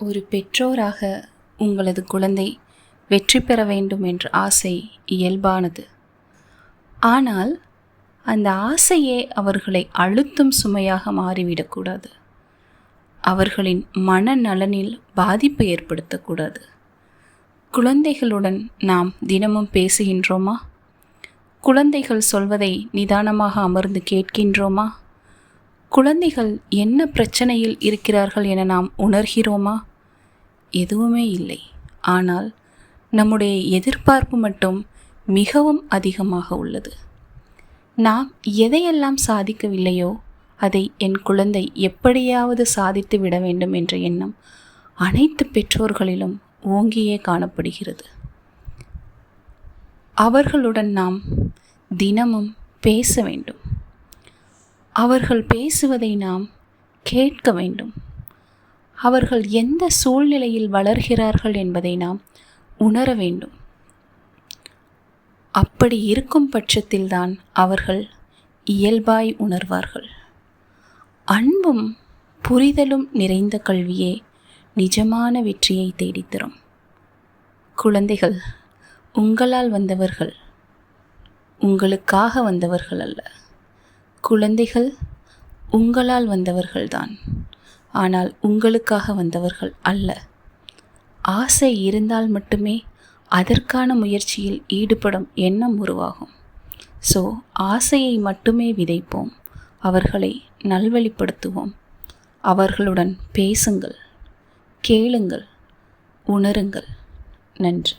ஒரு பெற்றோராக உங்களது குழந்தை வெற்றி பெற வேண்டும் என்ற ஆசை இயல்பானது. ஆனால் அந்த ஆசையே அவர்களை அழுத்தும் சுமையாக மாறிவிடக்கூடாது அவர்களின் மனநலனில் பாதிப்பை ஏற்படுத்தக்கூடாது குழந்தைகளுடன் நாம் தினமும் பேசுகின்றோமா? குழந்தைகள் சொல்வதை நிதானமாக அமர்ந்து கேட்கின்றோமா? குழந்தைகள் என்ன பிரச்சனையில் இருக்கிறார்கள் என நாம் உணர்கிறோமா? எதுவுமே இல்லை. ஆனால் நம்முடைய எதிர்பார்ப்பு மட்டும் மிகவும் அதிகமாக உள்ளது. நாம் எதையெல்லாம் சாதிக்கவில்லையோ அதை என் குழந்தை எப்படியாவது சாதித்து விட வேண்டும் என்ற எண்ணம் அனைத்து பெற்றோர்களிலும் ஓங்கியே காணப்படுகிறது. அவர்களுடன் நாம் தினமும் பேச வேண்டும். அவர்கள் பேசுவதை நாம் கேட்க வேண்டும். அவர்கள் எந்த சூழ்நிலையில் வளர்கிறார்கள் என்பதை நாம் உணர வேண்டும். அப்படி இருக்கும் பட்சத்தில்தான் அவர்கள் இயல்பாய் உணர்வார்கள். அன்பும் புரிதலும் நிறைந்த கல்வியே நிஜமான வெற்றியை தேடித்தரும் குழந்தைகள் உங்களால் வந்தவர்கள் உங்களுக்காக வந்தவர்கள் அல்ல. குழந்தைகள் உங்களால் வந்தவர்கள்தான். ஆனால் உங்களுக்காக வந்தவர்கள் அல்ல. ஆசை இருந்தால் மட்டுமே அதற்கான முயற்சியில் ஈடுபடும் எண்ணம் உருவாகும். ஸோ ஆசையை மட்டுமே விதைப்போம். அவர்களை நல்வழிப்படுத்துவோம். அவர்களுடன் பேசுங்கள். கேளுங்கள். உணருங்கள். நன்றி.